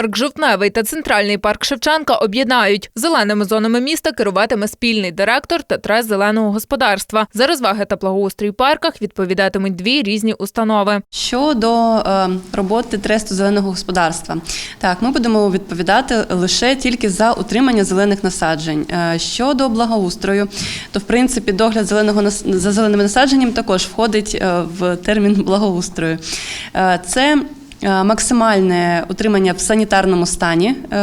Парк Жовтневий та центральний парк Шевченка об'єднають. Зеленими зонами міста керуватиме спільний директор та трес зеленого господарства. За розваги та благоустрій в парках відповідатимуть дві різні установи. Щодо е, роботи тресту зеленого господарства, так ми будемо відповідати лише тільки за утримання зелених насаджень. Е, щодо благоустрою, то в принципі догляд зеленого за зеленими насадженням також входить е, в термін благоустрою. Е, це максимальне утримання в санітарному стані. е,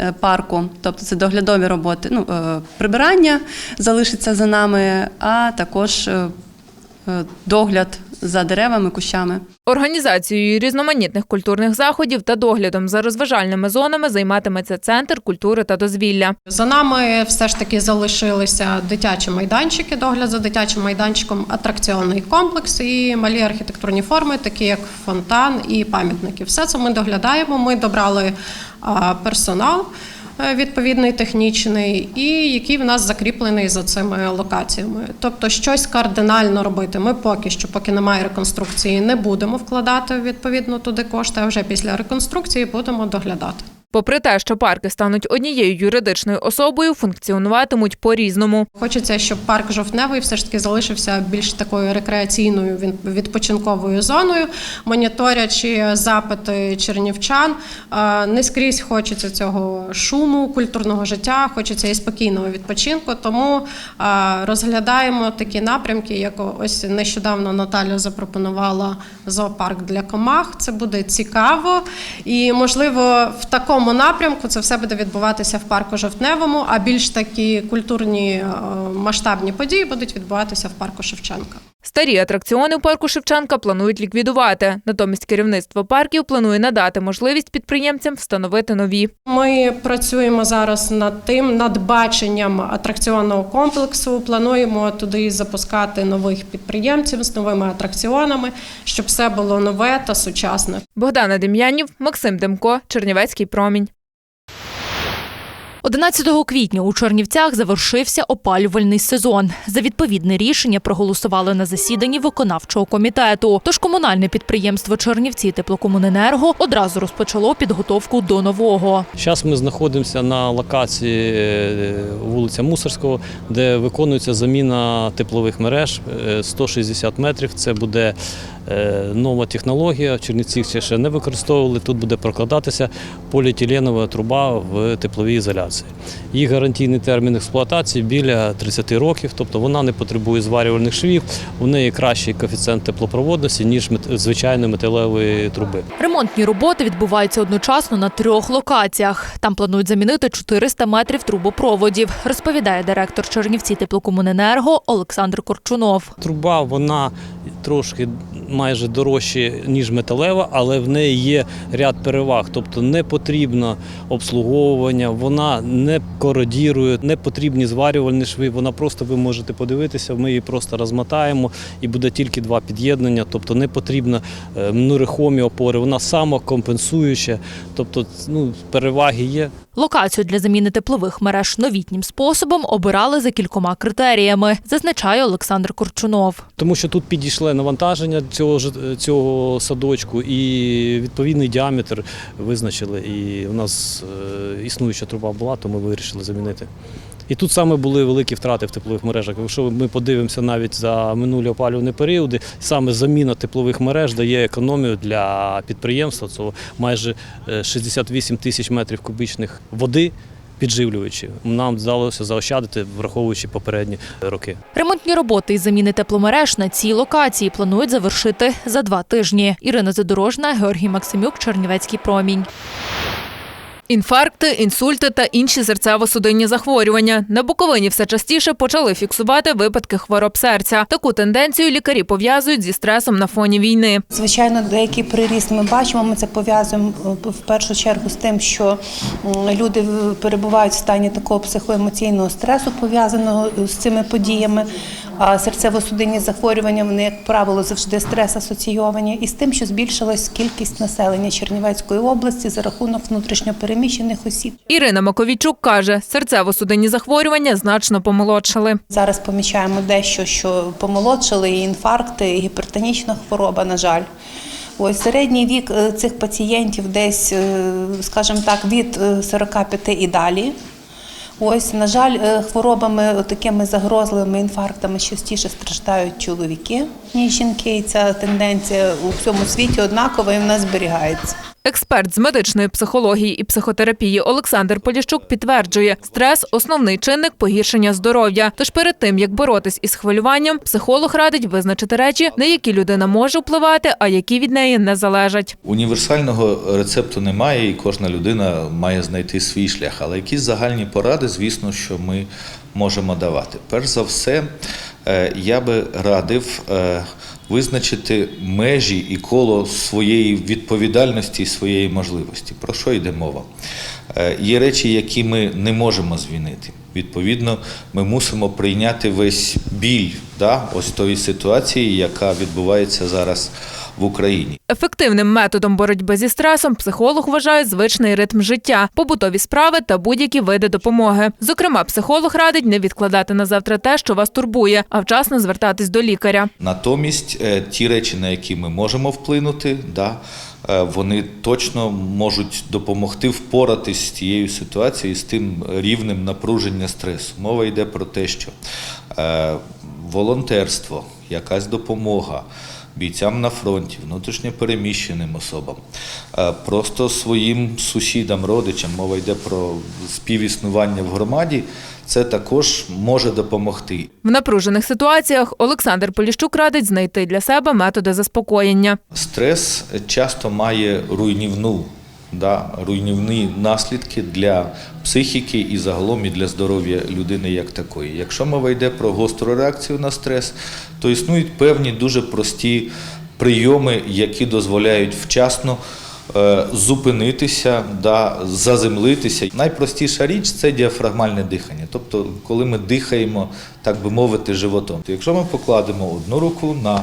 е, Парку, тобто це доглядові роботи, ну е, прибирання залишиться за нами, а також е, е, догляд за деревами, кущами. Організацією різноманітних культурних заходів та доглядом за розважальними зонами займатиметься центр культури та дозвілля. За нами все ж таки залишилися дитячі майданчики, догляд за дитячим майданчиком, атракціонний комплекс і малі архітектурні форми, такі як фонтан і пам'ятники. Все це ми доглядаємо. Ми добрали персонал. Е, Відповідний технічний, і який в нас закріплений за цими локаціями. Тобто, щось кардинально робити. Ми поки що, поки немає реконструкції, не будемо вкладати відповідно туди кошти. А вже після реконструкції будемо доглядати. Попри те, що парки стануть однією юридичною особою, функціонуватимуть по-різному. Хочеться, щоб парк жовтневий все ж таки залишився більш такою рекреаційною відпочинковою зоною, моніторячи запити чернівчан. Не скрізь хочеться цього шуму, культурного життя, хочеться і спокійного відпочинку. Тому розглядаємо такі напрямки, як ось нещодавно Наталя запропонувала зоопарк для комах. Це буде цікаво, і можливо в такому напрямку це все буде відбуватися в парку Жовтневому, а більш такі культурні е, масштабні події будуть відбуватися в парку Шевченка. Старі атракціони в парку Шевченка планують ліквідувати. Натомість керівництво парків планує надати можливість підприємцям встановити нові. Ми працюємо зараз над тим, над баченням атракціонного комплексу. Плануємо туди запускати нових підприємців з новими атракціонами, щоб все було нове та сучасне. Богдана Дем'янів, Максим Демко, Чернівецький промінь. 11 квітня у Чернівцях завершився опалювальний сезон. За відповідне рішення проголосували на засіданні виконавчого комітету. Тож комунальне підприємство Чернівці теплокомуненерго одразу розпочало підготовку до нового. Зараз ми знаходимося на локації е, вулиця Мусорського, де виконується заміна теплових мереж е, 160 метрів. Це буде е, нова технологія. В Чернівцях ще- ще не використовували. Тут буде прокладатися поліетиленова труба в тепловій ізоляції. Її гарантійний термін експлуатації біля 30 років, тобто вона не потребує зварювальних швів. У неї кращий коефіцієнт теплопроводності ніж звичайної металевої труби. Ремонтні роботи відбуваються одночасно на трьох локаціях. Там планують замінити 400 метрів трубопроводів, розповідає директор Чернівці теплокомуненерго Олександр Корчунов. Труба вона трошки майже дорожча, ніж металева, але в неї є ряд переваг. Тобто не потрібно обслуговування, вона не кородірує, не потрібні зварювальні шви. Вона просто ви можете подивитися, ми її просто розмотаємо і буде тільки два під'єднання. Тобто не потрібно е, нерухомі опори, вона самокомпенсуюча. Тобто ну, переваги є. Локацію для заміни теплових мереж новітнім способом обирали за кількома критеріями, зазначає Олександр Корчунов. Тому що тут підійшли навантаження цього ж- цього садочку і відповідний діаметр визначили. І у нас е, існуюча труба була, то ми вирішили замінити. І тут саме були великі втрати в теплових мережах. Якщо ми подивимося навіть за минулі опалювальні періоди, саме заміна теплових мереж дає економію для підприємства. Це майже е, 68 тисяч метрів кубічних води підживлюючи. Нам вдалося заощадити, враховуючи попередні роки. Ремонтні роботи із заміни тепломереж на цій локації планують завершити за два тижні. Ірина Задорожна, Георгій Максимюк, Чернівецький промінь. Інфаркти, інсульти та інші серцево-судинні захворювання. На Буковині все частіше почали фіксувати випадки хвороб серця. Таку тенденцію лікарі пов'язують зі стресом на фоні війни. Звичайно, деякий приріст ми бачимо. Ми це пов'язуємо е, в першу чергу з тим, що люди перебувають в стані такого психоемоційного стресу, пов'язаного з цими подіями. А серцево-судинні захворювання вони, як правило, завжди стрес асоційовані, і з тим, що збільшилась кількість населення Чернівецької області за рахунок внутрішньопереміщених осіб. Ірина Маковійчук каже, серцево-судинні захворювання значно помолодшали. Зараз помічаємо дещо, що помолодшали і інфаркти, і гіпертонічна хвороба, на жаль. Ось середній вік е, цих пацієнтів десь, е, скажімо так, від е, 45 і далі. Ось, на жаль, е, хворобами такими загрозливими інфарктами частіше страждають чоловіки, ніж жінки. І ця тенденція у всьому світі однакова і в нас зберігається. Експерт з медичної психології і психотерапії Олександр Поліщук підтверджує, стрес основний чинник погіршення здоров'я. Тож перед тим як боротись із хвилюванням, психолог радить визначити речі, на які людина може впливати, а які від неї не залежать. Універсального рецепту немає, і кожна людина має знайти свій шлях. Але якісь загальні поради, звісно, що ми можемо давати. Перш за все, е, я би радив е, визначити межі і коло своєї відповідальності і своєї можливості. Про що йде мова? Е, Є речі, які ми не можемо звінити. Відповідно, ми мусимо прийняти весь біль да, ось тої ситуації, яка відбувається зараз в Україні. Ефективним методом боротьби зі стресом психолог вважає звичний ритм життя, побутові справи та будь-які види допомоги. Зокрема, психолог радить не відкладати на завтра те, що вас турбує, а вчасно звертатись до лікаря. Натомість е, ті речі, на які ми можемо вплинути, да, е, вони точно можуть допомогти впоратись з тією ситуацією, з тим рівнем напруження стресу. Мова йде про те, що е, волонтерство, якась допомога. Бійцям на фронті, внутрішньо переміщеним особам, просто своїм сусідам, родичам, мова йде про співіснування в громаді, це також може допомогти. В напружених ситуаціях Олександр Поліщук радить знайти для себе методи заспокоєння. Стрес часто має руйнівну, да, руйнівні наслідки для психіки і загалом і для здоров'я людини як такої. Якщо мова йде про гостру реакцію на стрес, то існують певні дуже прості прийоми, які дозволяють вчасно е, зупинитися, да, заземлитися. Найпростіша річ це діафрагмальне дихання. Тобто, коли ми дихаємо, так би мовити, животом. Якщо ми покладемо одну руку на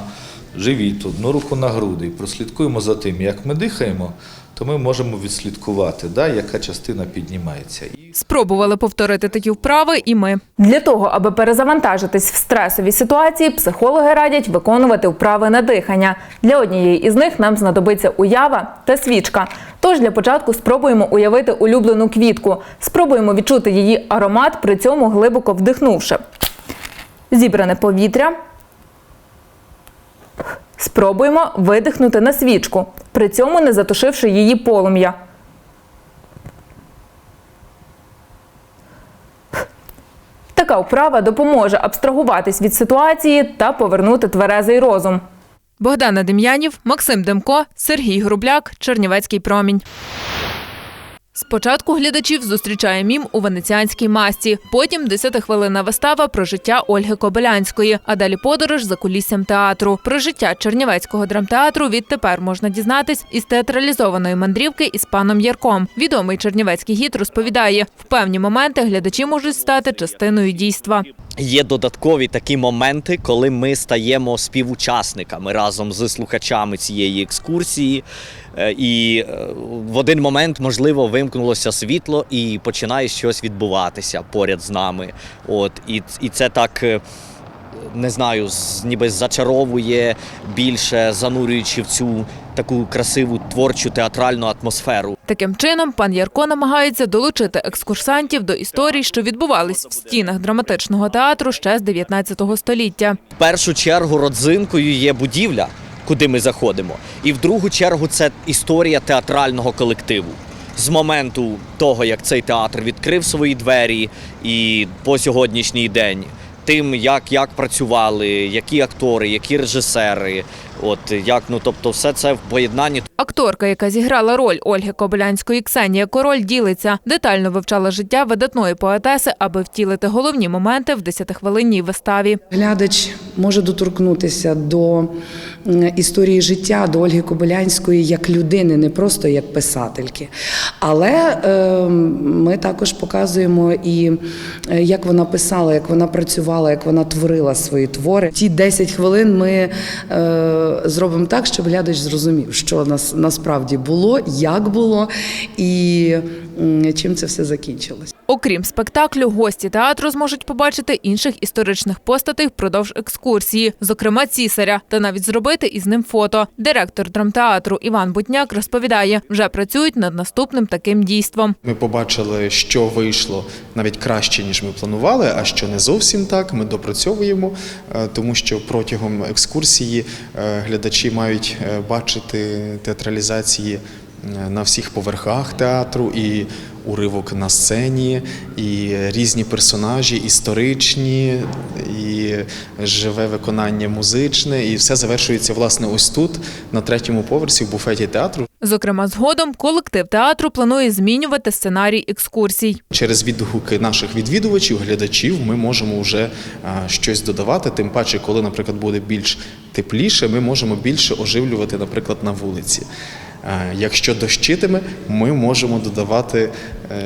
живіт, одну руку на груди і прослідкуємо за тим, як ми дихаємо, то ми можемо відслідкувати, да, яка частина піднімається. Спробували повторити такі вправи і ми. Для того, аби перезавантажитись в стресовій ситуації, психологи радять виконувати вправи на дихання. Для однієї із них нам знадобиться уява та свічка. Тож для початку спробуємо уявити улюблену квітку. Спробуємо відчути її аромат, при цьому глибоко вдихнувши. Зібране повітря. Спробуємо видихнути на свічку, при цьому не затушивши її полум'я. Така вправа допоможе абстрагуватись від ситуації та повернути тверезий розум. Богдана Дем'янів, Максим Демко, Сергій Грубляк, Чернівецький промінь. Спочатку глядачів зустрічає мім у венеціанській масці. Потім 10-хвилинна вистава про життя Ольги Кобилянської, а далі подорож за куліссям театру. Про життя Чернівецького драмтеатру відтепер можна дізнатись із театралізованої мандрівки із паном Ярком. Відомий чернівецький гід розповідає, в певні моменти глядачі можуть стати частиною дійства. Є додаткові такі моменти, коли ми стаємо співучасниками разом з слухачами цієї екскурсії. Е, І е, в один момент, можливо, вимкнулося світло і починає щось відбуватися поряд з нами. От і, і це так. е, Не знаю, ніби зачаровує більше, занурюючи в цю таку красиву творчу театральну атмосферу. Таким чином, пан Ярко намагається долучити екскурсантів до історій, що відбувались в стінах драматичного театру ще з 19 століття. В першу чергу родзинкою є будівля, куди ми заходимо, і в другу чергу це історія театрального колективу. З моменту того, як цей театр відкрив свої двері, і по сьогоднішній день, тим, як, як працювали, які актори, які режисери, от як ну тобто, все це в поєднанні Акторка, яка зіграла роль Ольги Кобилянської Ксенія Король, ділиться, детально вивчала життя видатної поетеси, аби втілити головні моменти в 10-хвилинній виставі. Глядач може доторкнутися до історії життя, до Ольги Кобилянської як людини, не просто як писательки. Але е, ми також показуємо і е, як вона писала, як вона працювала, як вона творила свої твори. Ті 10 хвилин ми е, зробимо так, щоб глядач зрозумів, що нас насправді було, як було, і чим це все закінчилось. Окрім спектаклю, гості театру зможуть побачити інших історичних постатей впродовж екскурсії, зокрема цісаря, та навіть зробити із ним фото. Директор драмтеатру Іван Бутняк розповідає, вже працюють над наступним таким дійством. Ми побачили, що вийшло навіть краще, ніж ми планували, а що не зовсім так. Ми допрацьовуємо, е, тому що протягом екскурсії е, глядачі мають е, бачити театралізації на всіх поверхах театру і уривок на сцені, і різні персонажі, історичні, і живе виконання музичне, і все завершується власне ось тут, на третьому поверсі в буфеті театру. Зокрема, згодом колектив театру планує змінювати сценарій екскурсій. Через відгуки наших відвідувачів, глядачів, ми можемо вже а, щось додавати. Тим паче, коли, наприклад, буде більш тепліше, ми можемо більше оживлювати, наприклад, на вулиці. А, Якщо дощитиме, ми можемо додавати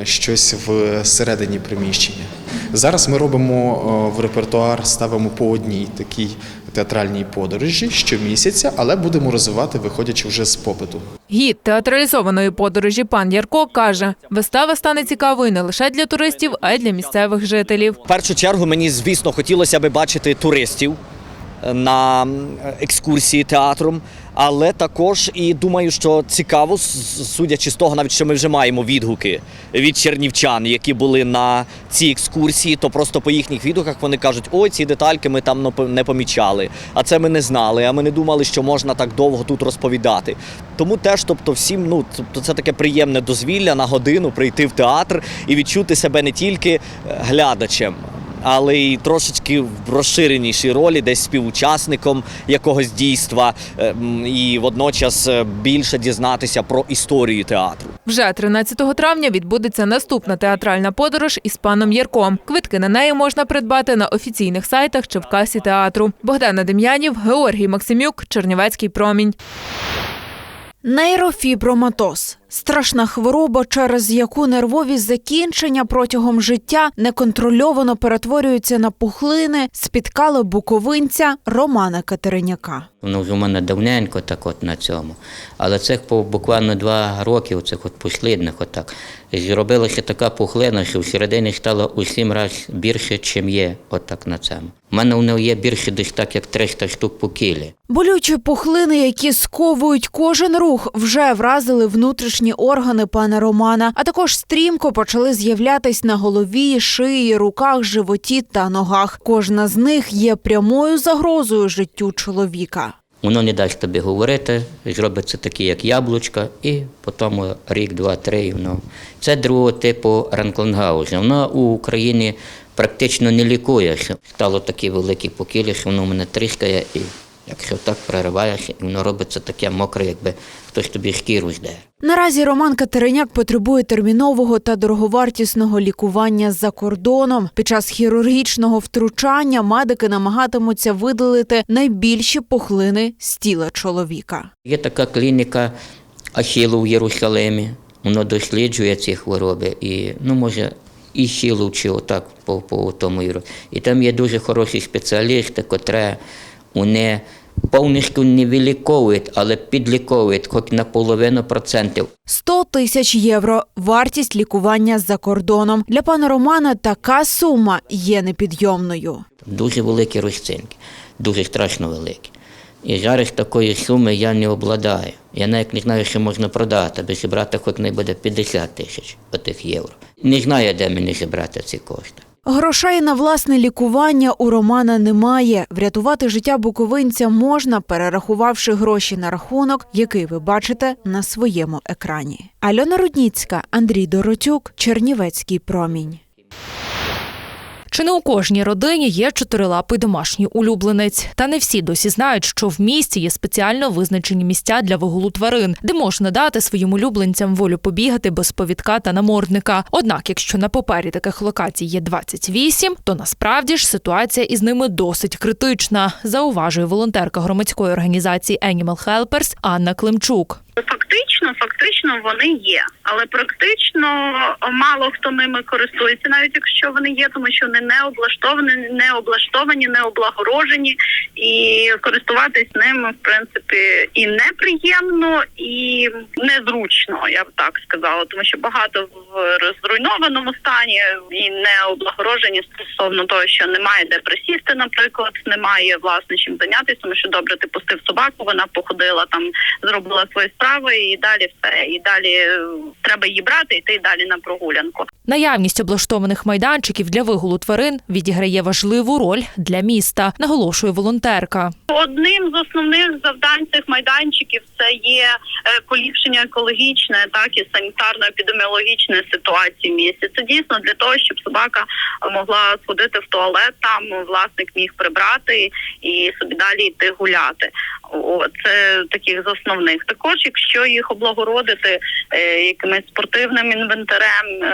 е, щось всередині приміщення. Зараз ми робимо в репертуар, ставимо по одній такій театральній подорожі щомісяця, але будемо розвивати, виходячи вже з попиту. Гід театралізованої подорожі пан Ярко каже, вистава стане цікавою не лише для туристів, а й для місцевих жителів. В першу чергу мені, звісно, хотілося б бачити туристів е, на екскурсії театром, але також і думаю, що цікаво, судячи з того, навіть що ми вже маємо відгуки від чернівчан, які були на цій екскурсії, то просто по їхніх відгуках вони кажуть, ой, ці детальки ми там не по- помічали, а це ми не знали, а ми не думали, що можна так довго тут розповідати. Тому теж, тобто, всім, ну тобто, це таке приємне дозвілля на годину прийти в театр і відчути себе не тільки е, глядачем. Але й трошечки в розширенішій ролі, десь співучасником якогось дійства, е, і водночас е, більше дізнатися про історію театру. Вже 13 травня відбудеться наступна театральна подорож із паном Ярком. Квитки на неї можна придбати на офіційних сайтах чи в касі театру. Богдана Дем'янів, Георгій Максимюк, Чернівецький промінь. Нейрофіброматоз страшна хвороба, через яку нервові закінчення протягом життя неконтрольовано перетворюються на пухлини, спіткали буковинця Романа Катериняка. Воно вже у мене давненько так от на цьому. Але цих по буквально два роки, оцих от послідних отак, зробилася така пухлина, що всередині стало у сім разів більше, чим є отак на цьому. У мене воно є більше десь так, як 300 штук по кілі. Болючі пухлини, які сковують кожен рух, вже вразили внутрішні органи пана Романа, а також стрімко почали з'являтись на голові, шиї, руках, животі та ногах. Кожна з них є прямою загрозою життю чоловіка. Воно не дасть тобі говорити, зробиться такі, як яблучка, і потім рік, два, три. Воно. Це другого типу ранклангауза. Воно у Україні практично не лікується. Стало такі великі покілі, що воно мене тріскає, і якщо так прориваєшся, і воно робиться таке мокре, якби хтось тобі шкіру здер. Наразі Роман Катериняк потребує термінового та дороговартісного лікування за кордоном. Під час хірургічного втручання медики намагатимуться видалити найбільші пухлини з тіла чоловіка. Є така клініка Ахілу в Єрусалимі. Воно досліджує ці хвороби і, ну, може, і Хілу, чи отак по, по тому. І там є дуже хороші спеціалісти, котрі вони повністю не виліковують, але підліковують хоч на половину процентів. 100 тисяч євро – вартість лікування за кордоном. Для пана Романа така сума є непідйомною. Дуже великі розцінки, дуже страшно великі. І зараз такої суми я не обладаю. Я навіть не знаю, що можна продати, аби зібрати хоч не буде 50 тисяч отих євро. Не знаю, де мені зібрати ці кошти. Грошей на власне лікування у Романа немає. Врятувати життя буковинця можна, перерахувавши гроші на рахунок, який ви бачите на своєму екрані. Альона Рудніцька, Андрій Доротюк, Чернівецький промінь. Чи не у кожній родині є чотирилапий домашній улюбленець? Та не всі досі знають, що в місті є спеціально визначені місця для вигулу тварин, де можна дати своїм улюбленцям волю побігати без повідка та намордника. Однак, якщо на папері таких локацій є 28, то насправді ж ситуація із ними досить критична, зауважує волонтерка громадської організації Animal Helpers Анна Климчук. Фактично, фактично вони є, але практично мало хто ними користується, навіть якщо вони є, тому що вони не облаштовані, не облаштовані, не облагорожені, і користуватись ними в принципі і неприємно, і незручно, я б так сказала, тому що багато в зруйнованому стані і не облагорожені стосовно того, що немає де присісти, наприклад, немає власне чим зайнятися, тому що добре ти пустив собаку, вона походила там, зробила свої справи, і далі все. І далі е, треба її брати, і йти далі на прогулянку. Наявність облаштованих майданчиків для вигулу тварин відіграє важливу роль для міста, наголошує волонтерка. Одним з основних завдань цих майданчиків це є е, поліпшення екологічної, так і санітарно-епідеміологічної ситуації в місті. Це дійсно для того, щоб собака могла сходити в туалет, там власник міг прибрати і собі далі йти гуляти. Це таких з основних. Також, якщо їх облагородити е, якимось спортивним інвентарем, е,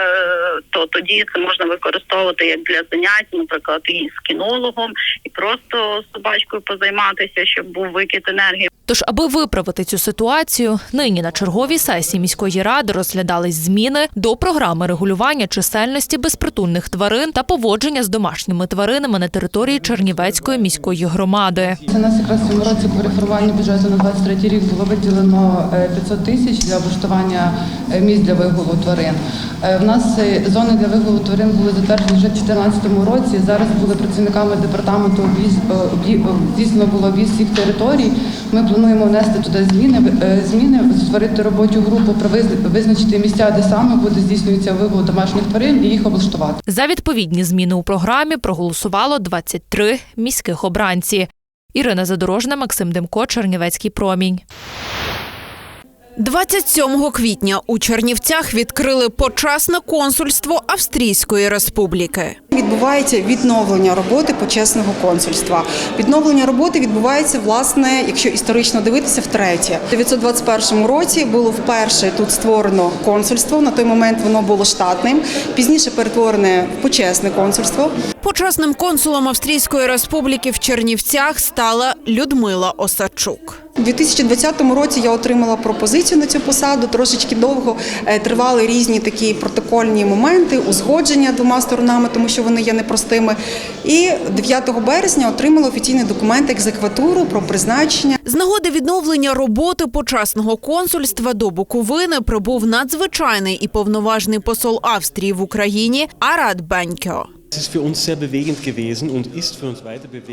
то тоді це можна використовувати як для занять, наприклад, і з кінологом, і просто з собачкою позайматися, щоб був викид енергії. Тож, аби виправити цю ситуацію, нині на черговій сесії міської ради розглядались зміни до програми регулювання чисельності безпритульних тварин та поводження з домашніми тваринами на території Чернівецької міської громади. У нас якраз цьому році по реформуванню бюджету на 23 рік було виділено е, 500 тисяч для облаштування е, місць для вигулу тварин. Е, В нас е, зони для вигулу тварин були затверджені вже в 2014 році. Зараз були працівниками департаменту е, е, здійснено було об'їзд всіх територій. Ми плануємо внести туди зміни, е, зміни, створити робочу групу, визначити місця, де саме буде здійснюватися вигул домашніх тварин і їх облаштувати. За відповідні зміни у програмі проголосувало 23 міських обранці. Ірина Задорожна, Максим Демко, Чернівецький промінь. 27 квітня у Чернівцях відкрили почесне консульство Австрійської республіки. Відбувається відновлення роботи почесного консульства. Відновлення роботи відбувається, власне, якщо історично дивитися, втретє. У 921 році було вперше тут створено консульство. На той момент воно було штатним. Пізніше перетворене в почесне консульство. Почесним консулом Австрійської республіки в Чернівцях стала Людмила Осадчук. У 2020 році я отримала пропозицію на цю посаду. Трошечки довго е, тривали різні такі протокольні моменти, узгодження двома сторонами, тому що вони є непростими. І 9 березня отримала офіційний документ екзекватуру про призначення. З нагоди відновлення роботи почесного консульства до Буковини прибув надзвичайний і повноважний посол Австрії в Україні Арад Бенкьо.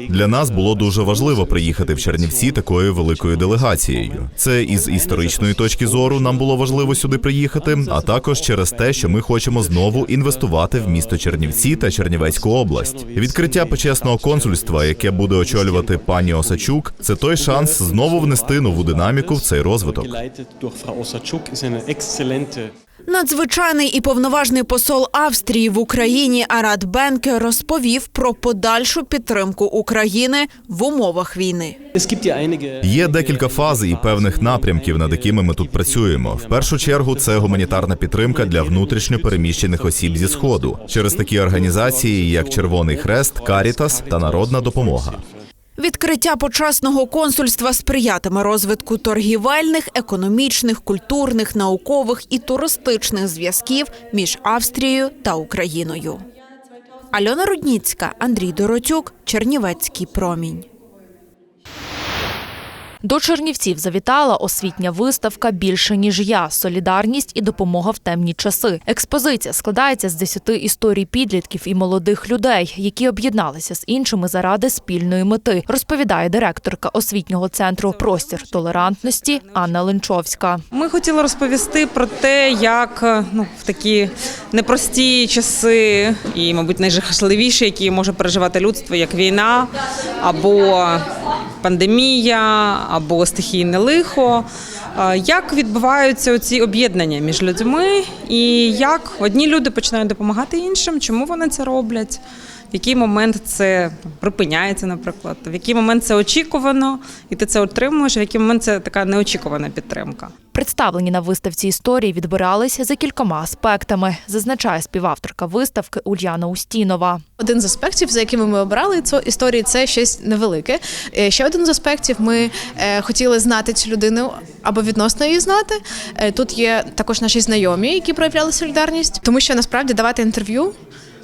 Для нас було дуже важливо приїхати в Чернівці такою великою делегацією. Це із історичної точки зору нам було важливо сюди приїхати, а також через те, що ми хочемо знову інвестувати в місто Чернівці та Чернівецьку область. Відкриття почесного консульства, яке буде очолювати пані Осачук, це той шанс знову внести нову динаміку в цей розвиток. Надзвичайний і повноважний посол Австрії в Україні Арад Бенке розповів про подальшу підтримку України в умовах війни. Є декілька фаз і певних напрямків, над якими ми тут працюємо. В першу чергу це гуманітарна підтримка для внутрішньо переміщених осіб зі сходу через такі організації, як Червоний Хрест, Карітас та Народна допомога. Відкриття почесного консульства сприятиме розвитку торгівельних, економічних, культурних, наукових і туристичних зв'язків між Австрією та Україною. Альона Рудніцька, Андрій Доротюк, Чернівецький промінь. До Чернівців завітала освітня виставка Більше ніж я солідарність і допомога в темні часи. Експозиція складається з 10 історій підлітків і молодих людей, які об'єдналися з іншими заради спільної мети, розповідає директорка освітнього центру Простір толерантності Анна Ленчовська. Ми хотіли розповісти про те, як ну, в такі непрості часи і, мабуть, найжахливіші, які може переживати людство, як війна або пандемія, або стихійне лихо. е, Як відбуваються ці об'єднання між людьми, і як одні люди починають допомагати іншим, чому вони це роблять? В який момент це припиняється, наприклад, в який момент це очікувано, і ти це отримуєш, в який момент це така неочікувана підтримка. Представлені на виставці історії відбирались за кількома аспектами, зазначає співавторка виставки Ульяна Устінова. Один з аспектів, за якими ми обрали цю історію, це щось невелике. Е, Ще один з аспектів ми е, хотіли знати цю людину або відносно її знати. Е, Тут є також наші знайомі, які проявляли солідарність, тому що насправді давати інтерв'ю.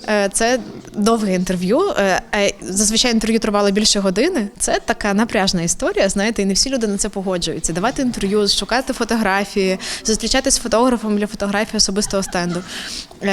Е, Це довге інтерв'ю. е, е, Зазвичай інтерв'ю тривало більше години. Це така напряжна історія. Знаєте, і не всі люди на це погоджуються. Давати інтерв'ю, шукати фотографії, зустрічатися з фотографом для фотографії особистого стенду.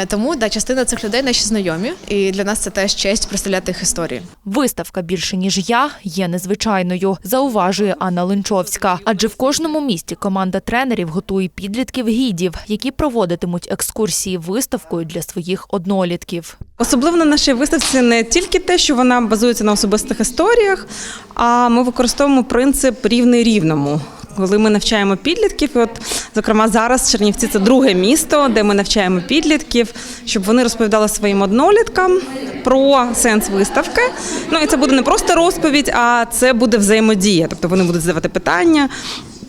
Тому да, частина цих людей наші знайомі, і для нас це теж честь представляти їх історії. Виставка більше ніж я є незвичайною, зауважує Анна Ленчовська. Адже в кожному місті команда тренерів готує підлітків гідів, які проводитимуть екскурсії виставкою для своїх однолітків. Особливо на нашій виставці не тільки те, що вона базується на особистих історіях, а ми використовуємо принцип рівний рівному. Коли ми навчаємо підлітків, от зокрема зараз Чернівці це друге місто, де ми навчаємо підлітків, щоб вони розповідали своїм одноліткам про сенс виставки. Ну і це буде не просто розповідь, а це буде взаємодія. Тобто вони будуть задавати питання,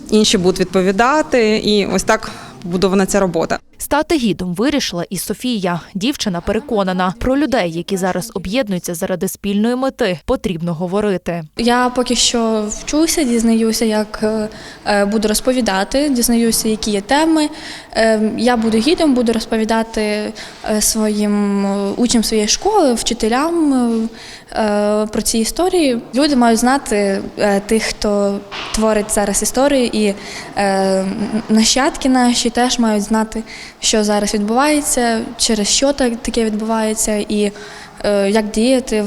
інші будуть відповідати, і ось так побудована ця робота. Стати гідом вирішила і Софія. Дівчина переконана, про людей, які зараз об'єднуються заради спільної мети, потрібно говорити. Я поки що вчуся, дізнаюся, як е, е, буду розповідати, дізнаюся, які є теми. Е, Я буду гідом, буду розповідати своїм учням своєї школи, вчителям про ці історії. Люди мають знати тих, хто творить зараз історії, і нащадки наші теж мають знати, що зараз відбувається, через що так таке відбувається, і як діяти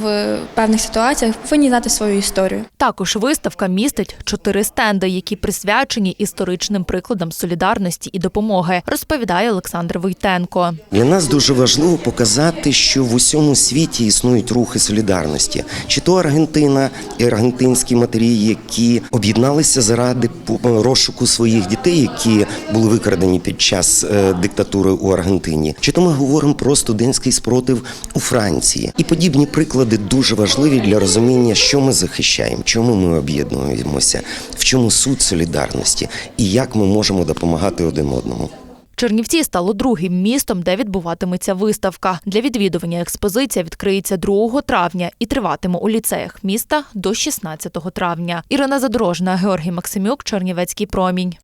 в певних ситуаціях, повинні знати свою історію. Також виставка містить чотири стенди, які присвячені історичним прикладам солідарності і допомоги, розповідає Олександр Войтенко. Для нас дуже важливо показати, що в усьому світі існують рухи солідарності, чи то Аргентина і аргентинські матері, які об'єдналися заради по- розшуку своїх дітей, які були викрадені під час е, диктатури у Аргентині, чи то ми говоримо про студентський спротив у Франції. І подібні приклади дуже важливі для розуміння, що ми захищаємо, чому ми об'єднуємося, в чому суть солідарності і як ми можемо допомагати один одному. Чернівці стало другим містом, де відбуватиметься виставка. Для відвідування експозиція відкриється 2 травня і триватиме у ліцеях міста до 16 травня. Ірина Задорожна, Георгій Максимюк, Чернівецький промінь.